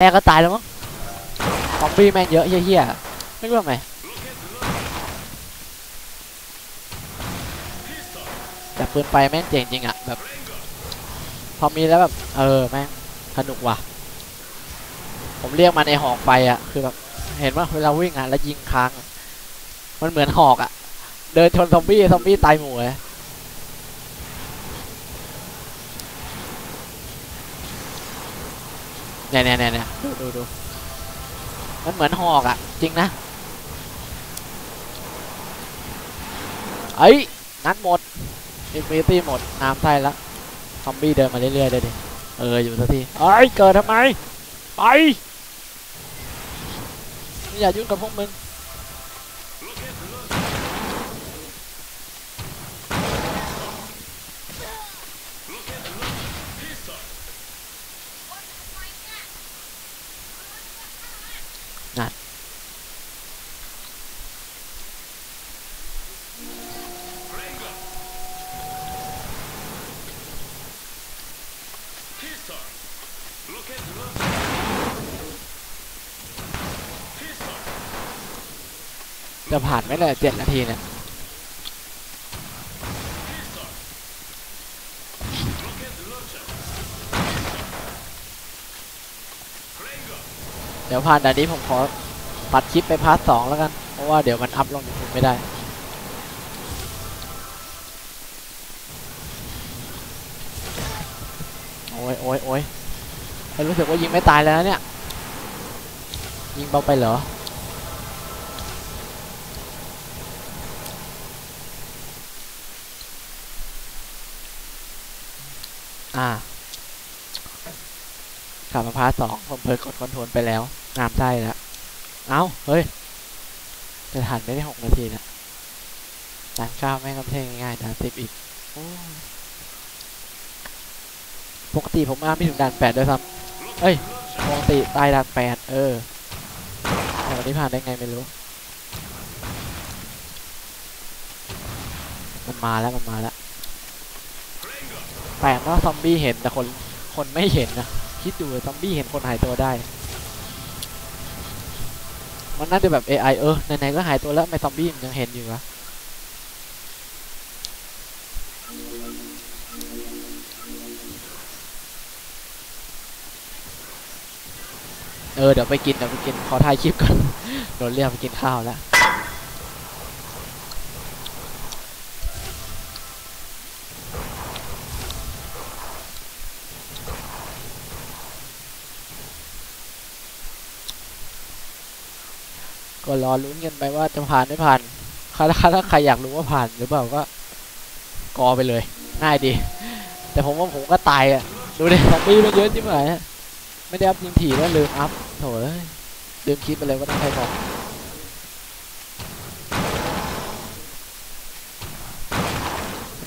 แรกก็ตายแล้วมั้งซอมบี้แม่งเยอะเฮี้ยๆไม่รู้ทำไมแต่ปืนไฟแม่งเจ๋งจริงอะแบบ พอมีแล้วแบบ เออแม่งสนุกว่ะ ผมเรียกมันในหอกไฟอะคือแบบ เห็นว่าเวลาวิ่งอะแล้วยิงค้าง มันเหมือนหอกอะเดินชนซอมบี้ซอมบี้ตายหมู่เลย เนี่ยเนี่ยเนี่ยเนี่ยดูดูดูมันเหมือนหอกอะจริงนะเอ้ยนัดหมดอินฟินิตี้หมดน้ำไส้ละซอมบี้เดินมาเรื่อยๆเลยดิเอออยู่สักทีเอ้ยเกิดทำไมไปไม่อยากยุ่งกับพวกมึง จะผ่านไหมเนี่ยเจ็ดนาทีเนี่ยเดี๋ยวผ่านด่านนี้ผมขอตัดคลิปไปพาร์ทสองแล้วกัน เพราะว่าเดี๋ยวมันอัพลงยูทูบไม่ได้ โอ้ยโอ้ยโอ้ยรู้สึกว่ายิงไม่ตายแล้วนะเนี่ย ยิงเบาไปเหรอ อ่ากลับมาพาสองผมเพิ่งกดคอนโทรลไปแล้วงามไส้แล้ว เอ้า เฮ้ย จะทันไม่ได้หกนาทีนะด่านเก้าแม่งก็ไม่ใช่ง่ายๆด่านสิบอีกปกติผมมาไม่ถึงด่านแปดด้วยซ้ำเอ้ย ปกติตายด่านแปดเออแต่วันนี้ผ่านได้ไงไม่รู้ มันมาแล้วมันมาแล้ว แปลกว่าซอมบี้เห็นแต่คนคนไม่เห็นนะคิดดูซอมบี้เห็นคนหายตัวได้ มันน่าจะแบบ AI เออไหนๆก็หายตัวแล้วไม่ซอมบี้มันยังเห็นอยู่วะเออเดี๋ยวไปกินเดี๋ยวไปกินขอถ่ายคลิปก่อนโดนเรียกไปกินข้าวแล้ว ก็รอลุ้นกันไปว่าจะผ่านไม่ผ่านถ้าถ้าถ้าใครอยากรู้ว่าผ่านหรือเปล่าก็กอไปเลย ง่ายดี แต่ผมว่าผมก็ตายอะ ดูดิซอมบี้มันเยอะจิ๋มหายอะไม่ได้อัพยิงถี่แล้วลืมอัพโถ่เอ้ยลืมคิดไปเลยว่าต้องใช้บอก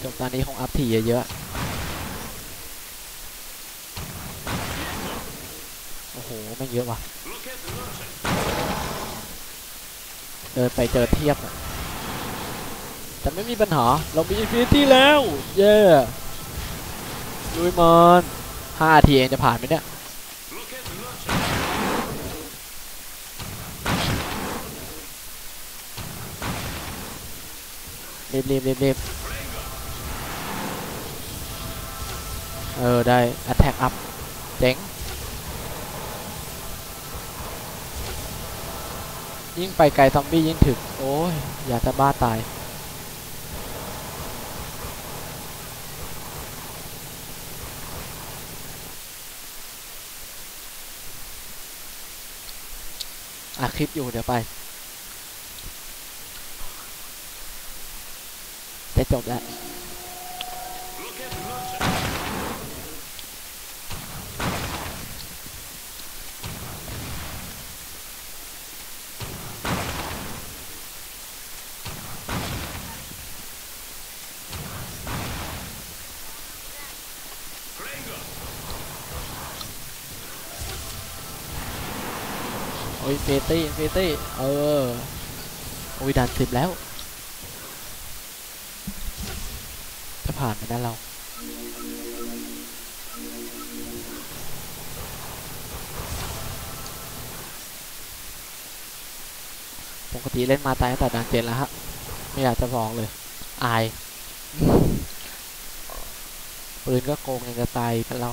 จบตอนนี้คงอัพถี่เยอะๆโอ้โหไม่เยอะว่ะ เดินไปเจอเทียบอะแต่ไม่มีปัญหา เรามีอินฟินิตี้แล้ว เย้ลุยมันห้าทีเองจะผ่านไหมเนี่ยรีบรีบรีบรีบเออ ได้ attack up เจ๋ง ยิ่งไปไกลซอมบี้ยิ่งถึก โอ้ย อยากจะบ้าตาย อะคลิปอยู่เดี๋ยวไป จะจบแล้ว โอ้ยเฟตี้เฟตี้เออโอ้ยดันสิบแล้ว จะผ่านไปด้เราปกติเล่นมาตายตั้งแต่ดันเจ็ดแล้วฮะ ไม่อยากจะบอกเลย อาย ปืนก็โกงยังจะตายกันเรา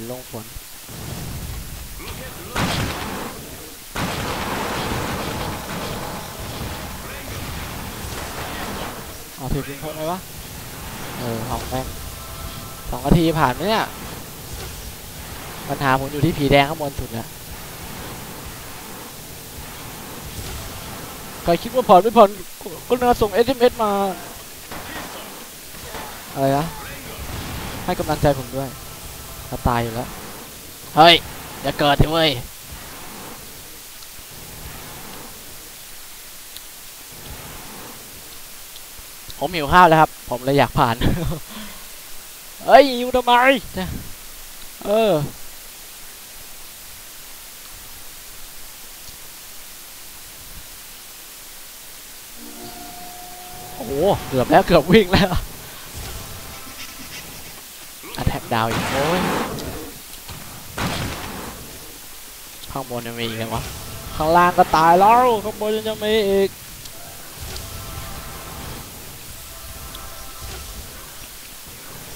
นลงฝนเอาถือพิมพ์พกไหมวะ เออเอาแม่งสองนาทีผ่านไหมเนี่ย ปัญหาผมอยู่ที่ผีแดงข้างบนสุดอะใครคิดว่าผ่านไม่ผ่านก็ก็น่าส่ง SMS มา อะไรนะให้กำลังใจผมด้วย จะตายอยู่แล้ว เฮ้ย อย่าเกิดดิเว้ย ผมหิวข้าวแล้วครับ ผมเลยอยากผ่าน เฮ้ยอยู่ทำไมเนี่ยเออโอ้โห เกือบแล้ว เกือบวิ่งแล้วอ t แทกดาวอีก โอ้ย ข้างบนยังมีอีกเลยวะข้างล่างก็ตายแล้วข้างบนยังมีอีก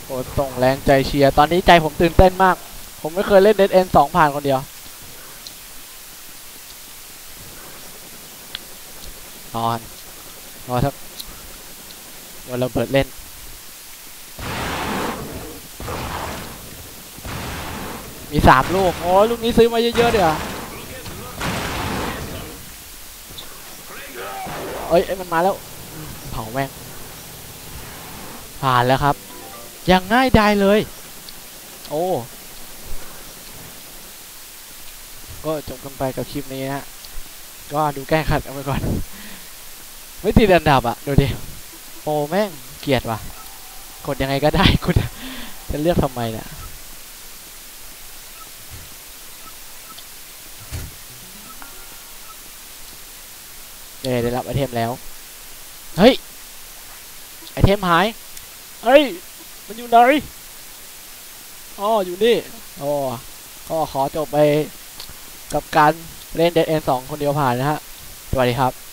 โอ้ส่งแรงใจเชียร์ตอนนี้ใจผมตื่นเต้นมาก ผมไม่เคยเล่นเด d เอ็นสองผ่านคนเดียวนอนนอนทักวันเระเบิดเล่นมีสามลูก โอ้ลูกนี้ซื้อมาเยอะๆเดี๋ยว เอ้ยมันมาแล้วเผาแม่งผ่านแล้วครับ อย่างง่ายดายเลย โอ้ก็จบกันไปกับคลิปนี้ฮะ ก็ดูแก้ขัดกันไปก่อน ไม่ติดอันดับอะดูดิ โปแม่งเกลียดว่ะ กดยังไงก็ได้กดจะเลือกทำไมเนี่ย เย้ได้รับไอเทมแล้ว เฮ้ย ไอเทมหาย เฮ้ย มันอยู่ไหนอ๋ออยู่นี่อ๋อก็ขอจบไปกับการเล่นเดดเอ็นสองคนเดียวผ่านนะฮะ สวัสดีครับ